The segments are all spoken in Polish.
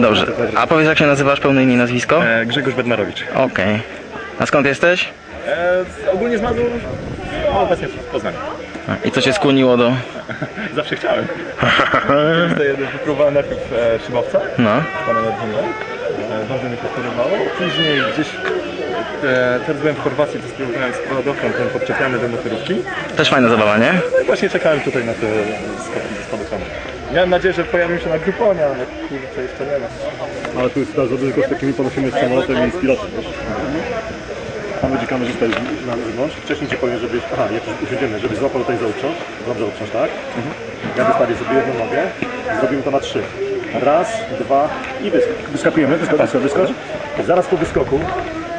Dobrze. A powiedz jak się nazywasz, pełne imię i nazwisko? E, Grzegorz Bednarowicz. Okej. A skąd jesteś? E, ogólnie z Mazur, no obecnie w Poznaniu. A, I co cię skłoniło do... Zawsze chciałem. Tutaj wypróbowałem najpierw e, szybowca, No. pana Nadwinę. E, bardzo mi się podobało. Później gdzieś, e, teraz byłem w Chorwacji, to spróbowałem składokrąt ten podczepiany do motorówki. Też fajna zabawa, nie? No i właśnie czekałem tutaj na te. Miałem nadzieję, że pojawił się na Gruponie, ale kurczę jeszcze nie ma. Ale tu jest ta, że tylko z takimi ponosimy z samolotem i wiesz? Tam będzie kamerzysta już na zewnątrz. Wcześniej ci powiem, żebyś... Aha, jak już usiądziemy, żebyś złapał tutaj za uprząż. Dobrze uprząż, tak? Ja wystawię sobie jedną nogę. Zrobimy to na trzy. Raz, dwa i wysk wyskakujemy. Wyskocz, wyskocz, wyskocz. Zaraz po wyskoku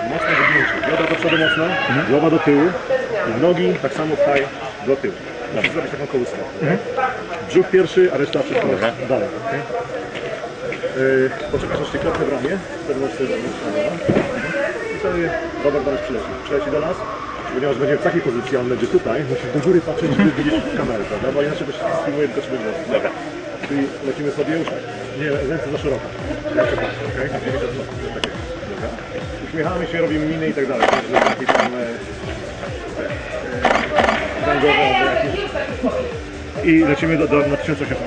mocno wygnięcie. Głowa do przodu mocno, głowa do tyłu i nogi tak samo pchaj do tyłu. Musisz zrobić taką kołyskę. Brzuch pierwszy, a reszta wszystko dalej. okej? Yy, poczekasz aż się klepnę w ramię, wtedy możesz sobie zrobić I wtedy Robert do nas przyleci. Przyleci do nas, ponieważ będziemy w takiej pozycji, a on będzie tutaj, musisz do góry patrzeć, żeby widzieć kamerę, prawda? Bo inaczej się filmuje tylko sobie głos. Dobra. Czyli lecimy sobie już, nie, ręce za szeroko. Się patrzę, okej? Okay? Dobra. Uśmiechamy się, robimy miny i tak dalej. Także takie tam... E, e, i lecimy do, do, na 1800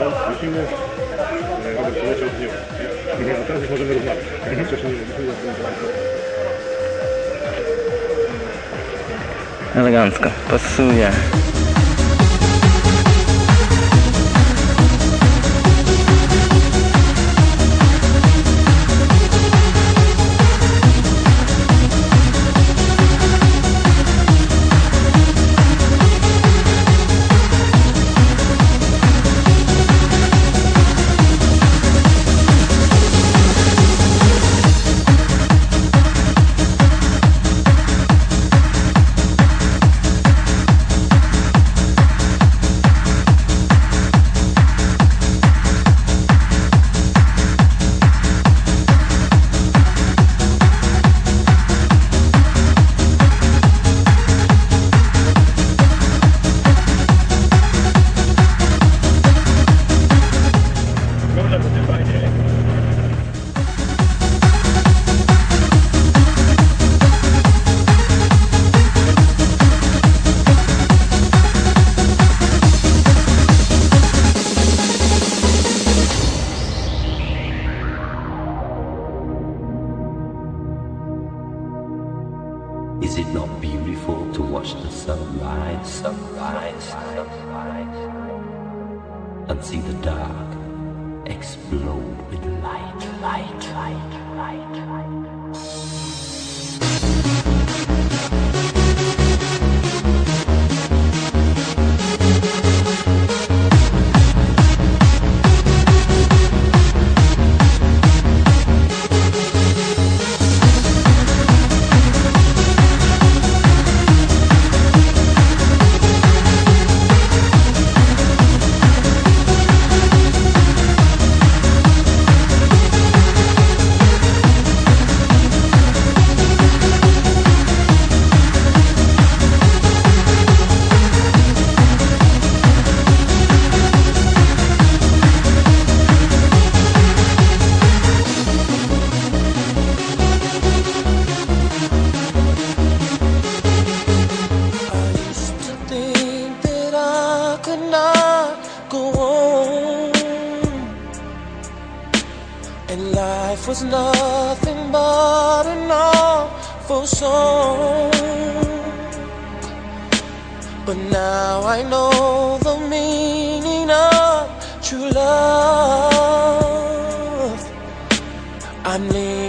metrów. Lecimy. E, Robert poleciał. Nie, nie, a teraz już możemy rozmawiać. Wcześniej nie lecimy. Elegancko. Pasuje. Sunrise, sunrise, sunrise, and see the dark explode with light, light, light, light, light? Could not go on, and life was nothing but an awful song. But now I know the meaning of true love. I'm leaning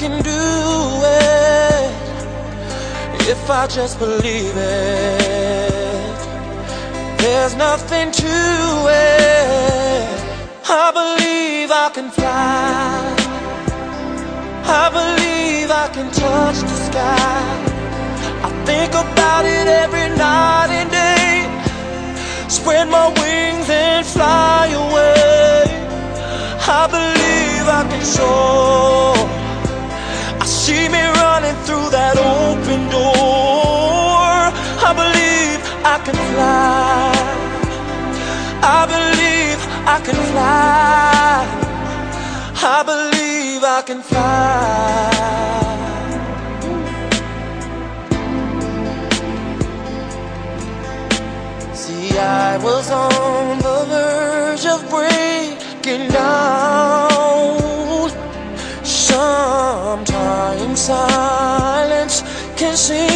can do it. If I just believe it, There's nothing to it. I believe I can fly. I believe I can touch the sky. I think about it every night and day. Spread my wings and fly away. I believe I can soar. I can fly. I believe I can fly. See, I was on the verge of breaking down. Sometimes silence can seem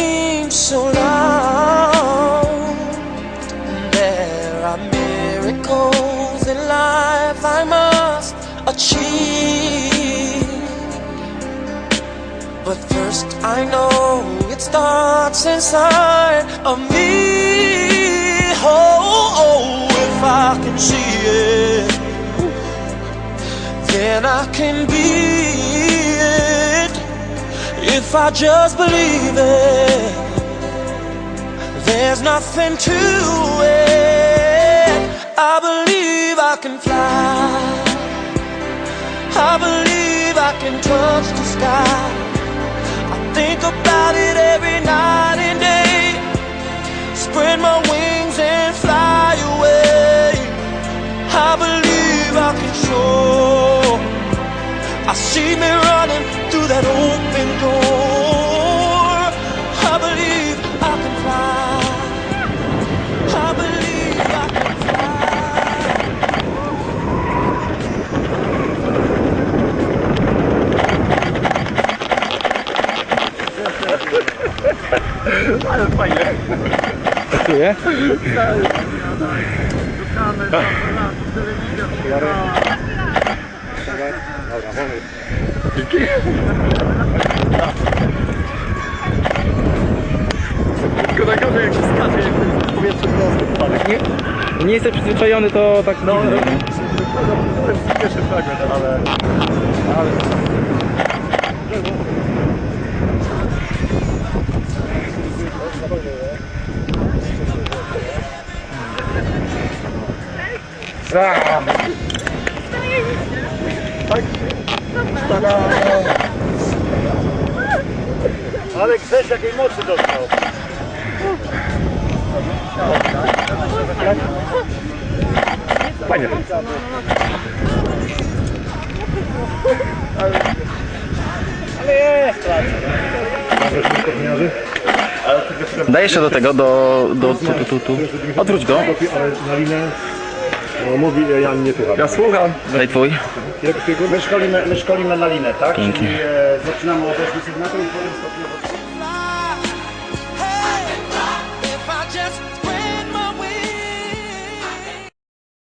But first, I know it starts inside of me. Oh, oh, oh, if I can see it, then I can be it. If I just believe it, there's nothing to it. I believe I can fly. I believe I can touch the sky. Think about it every night and day. Spread my wings and fly away. I believe I can soar. I see me running through that open Dziękuję. Tylko najgorzej jak się skacze, jak to powietrze prosto wpadek. Nie, nie jesteś przyzwyczajony, to tak no, dziwnie, nie? To jest fragment, ale... ale... Ale Grześ jakiej mocy dostał. Fajnie. Ale jest Daj jeszcze do tego, do, do tu, tu, tu, tu. Odwróć go. Ale na linę no, mówi Jan nie pycha. Ja słucham. Daj twój. My szkolimy, my szkolimy na linę, tak? Pięknie. Czyli e, zaczynamy od 800 metrów, potem stopniowo